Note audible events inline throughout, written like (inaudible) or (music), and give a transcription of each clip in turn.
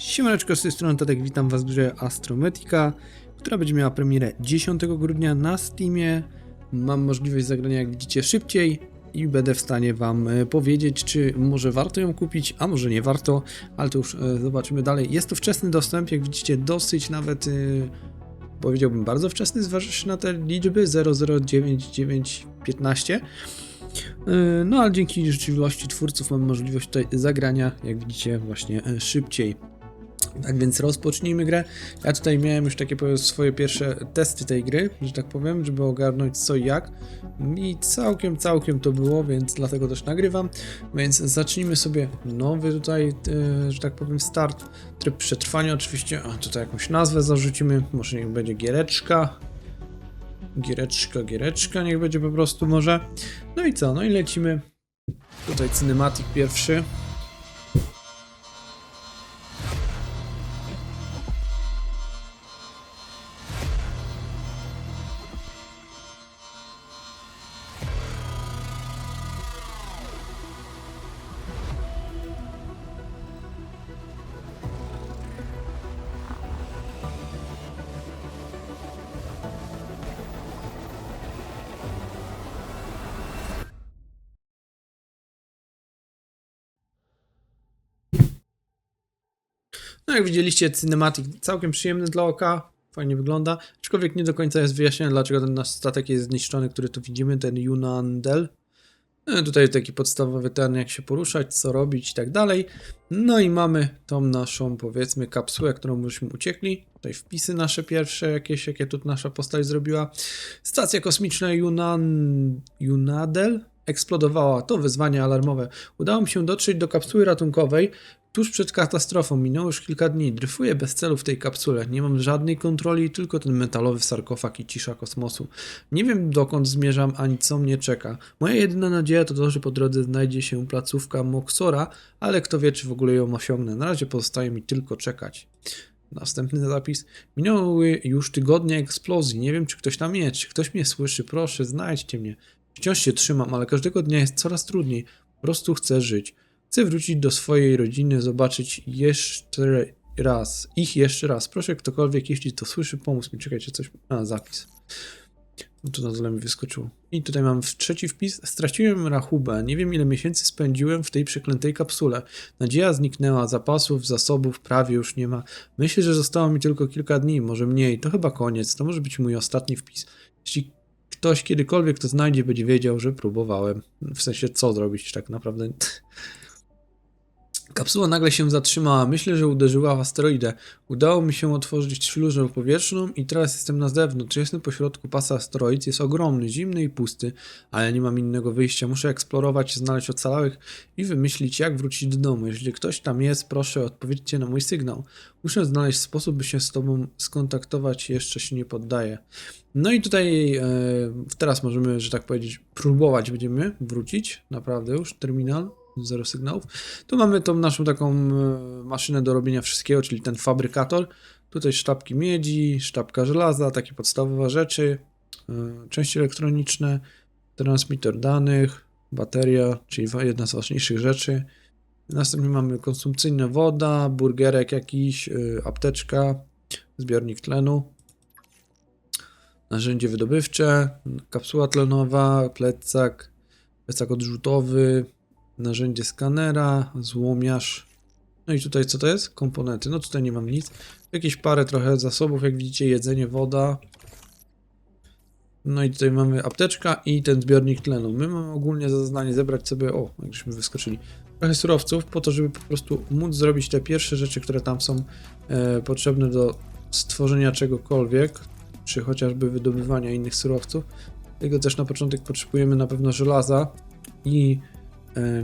Siemaneczko, z tej strony Tatek, witam was w grze Astrometica, która będzie miała premierę 10 grudnia na Steamie. Mam możliwość zagrania, jak widzicie, szybciej i będę w stanie wam e, powiedzieć, czy może warto ją kupić, a może nie warto, ale to już e, zobaczymy dalej. Jest to wczesny dostęp, jak widzicie, dosyć nawet, e, powiedziałbym, bardzo wczesny, zważywszy na te liczby 009915. E, No ale dzięki życzliwości twórców mamy możliwość tutaj zagrania, jak widzicie, właśnie szybciej. Tak więc rozpocznijmy grę. Ja tutaj miałem już takie powiem, swoje pierwsze testy tej gry, że tak powiem, żeby ogarnąć co i jak. I całkiem, całkiem to było, więc dlatego też nagrywam. Więc zacznijmy sobie nowy tutaj, e, że tak powiem, start. Tryb przetrwania oczywiście, a tutaj jakąś nazwę zarzucimy, może niech będzie giereczka. Giereczka, giereczka, niech będzie po prostu może. No i co, no i lecimy. Tutaj cinematic pierwszy. No jak widzieliście, cinematic całkiem przyjemny dla oka, fajnie wygląda, aczkolwiek nie do końca jest wyjaśnione, dlaczego ten nasz statek jest zniszczony, który tu widzimy, ten Yunandel. No, tutaj taki podstawowy ten, jak się poruszać, co robić i tak dalej. No i mamy tą naszą, powiedzmy, kapsułę, którą myśmy uciekli. Tutaj wpisy nasze pierwsze, jakieś, jakie tu nasza postać zrobiła. Stacja kosmiczna Yunan... Yunadel eksplodowała. To wyzwanie alarmowe. Udało mi się dotrzeć do kapsuły ratunkowej, Tuż przed katastrofą minęło już kilka dni. Dryfuję bez celu w tej kapsule. Nie mam żadnej kontroli, tylko ten metalowy sarkofag i cisza kosmosu. Nie wiem dokąd zmierzam ani co mnie czeka. Moja jedyna nadzieja to to, że po drodze znajdzie się placówka Moxora, ale kto wie, czy w ogóle ją osiągnę. Na razie pozostaje mi tylko czekać. Następny zapis. Minęły już tygodnie eksplozji. Nie wiem, czy ktoś tam jest, czy ktoś mnie słyszy. Proszę, znajdźcie mnie. Wciąż się trzymam, ale każdego dnia jest coraz trudniej. Po prostu chcę żyć. Chcę wrócić do swojej rodziny, zobaczyć jeszcze raz, ich jeszcze raz. Proszę ktokolwiek, jeśli to słyszy, pomóż mi. Czekajcie, coś... A, zapis. No to na dole mi wyskoczyło. I tutaj mam trzeci wpis. Straciłem rachubę. Nie wiem ile miesięcy spędziłem w tej przeklętej kapsule. Nadzieja zniknęła, zapasów, zasobów prawie już nie ma. Myślę, że zostało mi tylko kilka dni, może mniej. To chyba koniec. To może być mój ostatni wpis. Jeśli ktoś kiedykolwiek to znajdzie, będzie wiedział, że próbowałem. W sensie co zrobić tak naprawdę. (laughs) Kapsuła nagle się zatrzymała. Myślę, że uderzyła w asteroidę. Udało mi się otworzyć śluzę powietrzną i teraz jestem na zewnątrz. Jestem pośrodku pasa asteroid. Jest ogromny, zimny i pusty, ale nie mam innego wyjścia. Muszę eksplorować, znaleźć ocalałych i wymyślić, jak wrócić do domu. Jeżeli ktoś tam jest, proszę odpowiedzcie na mój sygnał. Muszę znaleźć sposób, by się z tobą skontaktować. Jeszcze się nie poddaję. No i tutaj e, teraz możemy, że tak powiedzieć, próbować będziemy wrócić. Naprawdę już terminal zero sygnałów. Tu mamy tą naszą taką e, maszynę do robienia wszystkiego, czyli ten fabrykator. Tutaj sztabki miedzi, sztabka żelaza, takie podstawowe rzeczy, e, części elektroniczne, transmitter danych, bateria, czyli jedna z ważniejszych rzeczy. Następnie mamy konsumpcyjna woda, burgerek jakiś, e, apteczka, zbiornik tlenu, narzędzie wydobywcze, kapsuła tlenowa, plecak, plecak odrzutowy, narzędzie skanera, złomiarz. No i tutaj co to jest? Komponenty. No tutaj nie mam nic. Jakieś parę trochę zasobów, jak widzicie, jedzenie, woda. No i tutaj mamy apteczka i ten zbiornik tlenu. My mamy ogólnie za zadanie zebrać sobie, o, jak żeśmy wyskoczyli, trochę surowców po to, żeby po prostu móc zrobić te pierwsze rzeczy, które tam są e, potrzebne do stworzenia czegokolwiek, czy chociażby wydobywania innych surowców. Tego też na początek potrzebujemy na pewno żelaza i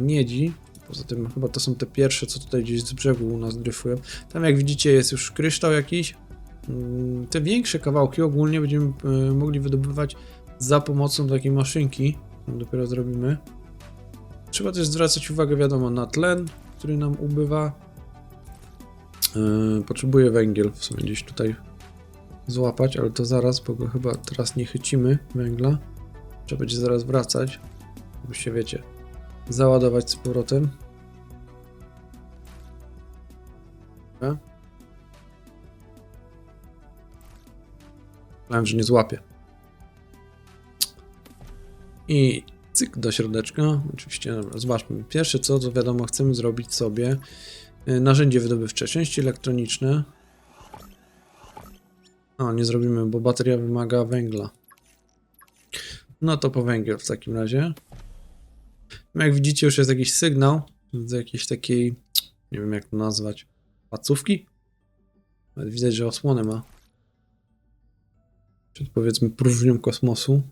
miedzi. Poza tym chyba to są te pierwsze, co tutaj gdzieś z brzegu u nas dryfują. Tam jak widzicie jest już kryształ jakiś. Mm, Te większe kawałki ogólnie będziemy e, mogli wydobywać za pomocą takiej maszynki. Dopiero zrobimy. Trzeba też zwracać uwagę, wiadomo, na tlen, który nam ubywa. E, Potrzebuję węgiel w sumie gdzieś tutaj złapać, ale to zaraz, bo go chyba teraz nie chycimy węgla. Trzeba będzie zaraz wracać, żeby się wiecie, załadować z powrotem. Myślałem, że nie złapie. I cyk do środeczka. Oczywiście, dobra, zobaczmy. Pierwsze co, to wiadomo, chcemy zrobić sobie y, narzędzie wydobywcze, części elektroniczne. O, nie zrobimy, bo bateria wymaga węgla. No to po węgiel w takim razie. No Jak widzicie, już jest jakiś sygnał z jakiejś takiej, nie wiem jak to nazwać, pacówki. Nawet widać, że osłonę ma. Przed powiedzmy próżnią kosmosu.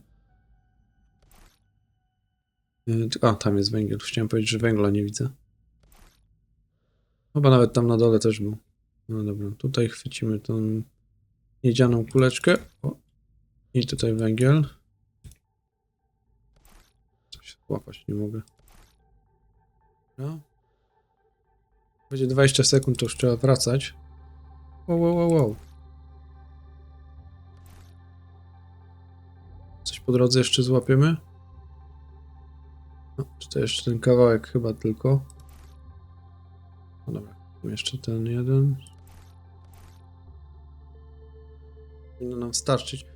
Yy, A, tam jest węgiel. Chciałem powiedzieć, że węgla nie widzę. Chyba nawet tam na dole też był. No dobra, tutaj chwycimy tą miedzianą kuleczkę. O. I tutaj węgiel. Coś złapać nie mogę. No. Będzie 20 sekund, to już trzeba wracać. Wow, wow, wow, wow. Coś po drodze jeszcze złapiemy? No, czy to jeszcze ten kawałek chyba tylko? No dobra, jeszcze ten jeden. Powinno nam starczyć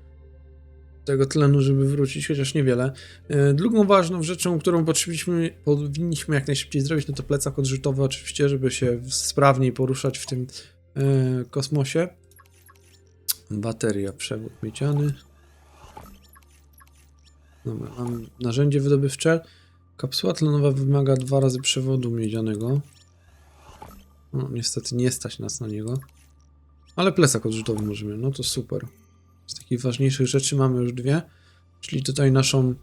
tego tlenu, żeby wrócić, chociaż niewiele. E, Drugą ważną rzeczą, którą potrzebiliśmy, powinniśmy jak najszybciej zrobić, no to plecak odrzutowy oczywiście, żeby się sprawniej poruszać w tym e, kosmosie. Bateria, przewód miedziany. Dobra, mam narzędzie wydobywcze. Kapsuła tlenowa wymaga dwa razy przewodu miedzianego. No, niestety nie stać nas na niego. Ale plecak odrzutowy możemy, no to super. Z takich ważniejszych rzeczy mamy już dwie. Czyli tutaj naszą,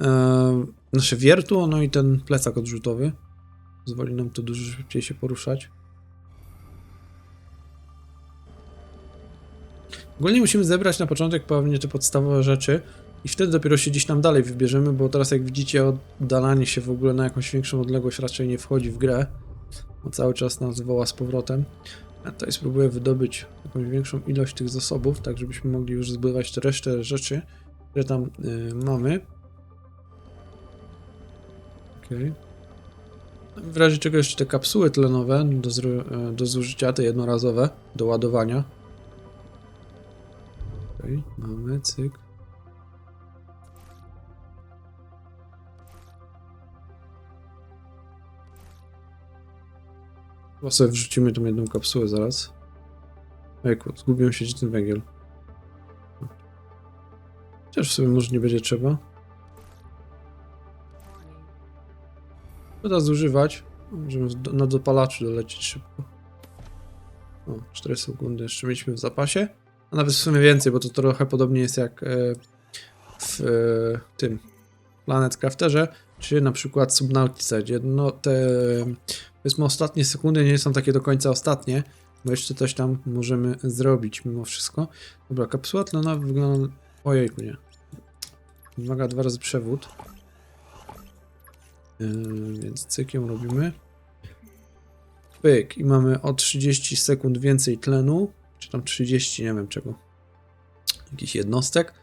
e, nasze wiertło, no i ten plecak odrzutowy. Pozwoli nam to dużo szybciej się poruszać. Ogólnie musimy zebrać na początek pewnie te podstawowe rzeczy i wtedy dopiero się gdzieś tam dalej wybierzemy, bo teraz jak widzicie oddalanie się w ogóle na jakąś większą odległość raczej nie wchodzi w grę. Bo cały czas nas woła z powrotem. Tutaj spróbuję wydobyć jakąś większą ilość tych zasobów, tak żebyśmy mogli już zbywać resztę rzeczy, które tam y, mamy. Okej. W razie czego jeszcze te kapsuły tlenowe do, e, do zużycia, te jednorazowe, do ładowania. Okej, mamy, cyk. Chyba sobie wrzucimy tą jedną kapsułę zaraz. Ejku, zgubiłem się ten węgiel. Chociaż sobie może nie będzie trzeba. Szkoda zużywać. Możemy na dopalaczu dolecieć szybko. O, 4 sekundy jeszcze mieliśmy w zapasie. A nawet w sumie więcej, bo to trochę podobnie jest jak e, w e, tym Planet Crafterze, czy na przykład Subnautice, gdzie no te powiedzmy ostatnie sekundy nie są takie do końca ostatnie, bo jeszcze coś tam możemy zrobić mimo wszystko. Dobra, kapsuła tlenowa wygląda... Ojejku, nie. Wymaga dwa razy przewód. Yy, więc cykiem robimy. Pyk. I mamy o 30 sekund więcej tlenu. Czy tam 30, nie wiem czego. Jakiś jednostek.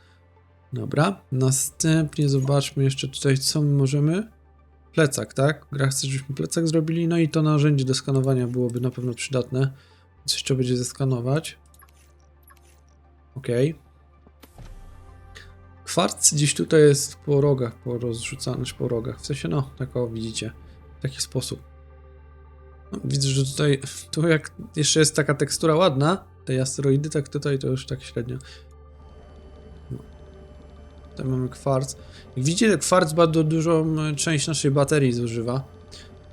Dobra. Następnie zobaczmy jeszcze tutaj, co my możemy. Plecak, tak? Gra chce, żebyśmy plecak zrobili. No i to narzędzie do skanowania byłoby na pewno przydatne. Coś jeszcze będzie zeskanować. Ok. Kwarc gdzieś tutaj jest po rogach, po rozrzucany, czy po rogach. W sensie, no, tak o, widzicie. W taki sposób. No, widzę, że tutaj, tu jak jeszcze jest taka tekstura ładna, te asteroidy, tak tutaj to już tak średnio. Tutaj mamy kwarc. Jak widzicie, kwarc bardzo dużą e, część naszej baterii zużywa,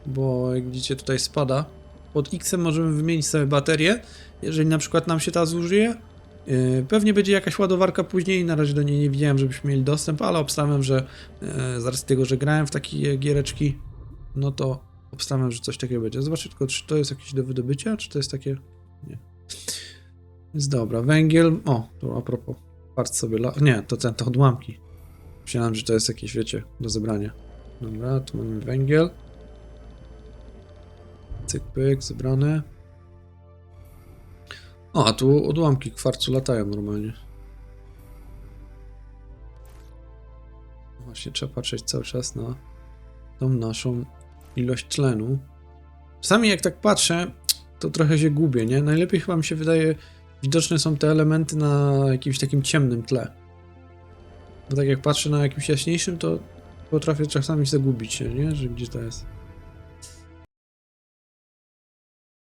bo jak widzicie tutaj spada. Pod X możemy wymienić sobie baterię, jeżeli na przykład nam się ta zużyje. Yy, Pewnie będzie jakaś ładowarka później, na razie do niej nie widziałem, żebyśmy mieli dostęp, ale obstawiam, że yy, z racji tego, że grałem w takie giereczki, no to obstawiam, że coś takiego będzie. Zobaczcie tylko, czy to jest jakieś do wydobycia, czy to jest takie... Nie. Więc dobra, węgiel... O, to a propos, patrz sobie... La... Nie, to ten, to odłamki. Myślałem, że to jest jakieś, wiecie, do zebrania. Dobra, tu mamy węgiel. Cyk, pyk, zebrane. O, a tu odłamki kwarcu latają normalnie. Właśnie trzeba patrzeć cały czas na tą naszą ilość tlenu. Czasami jak tak patrzę, to trochę się gubię, nie? Najlepiej chyba mi się wydaje, widoczne są te elementy na jakimś takim ciemnym tle. Bo tak jak patrzę na jakimś jaśniejszym, to potrafię czasami zagubić się, nie? Że gdzie to jest.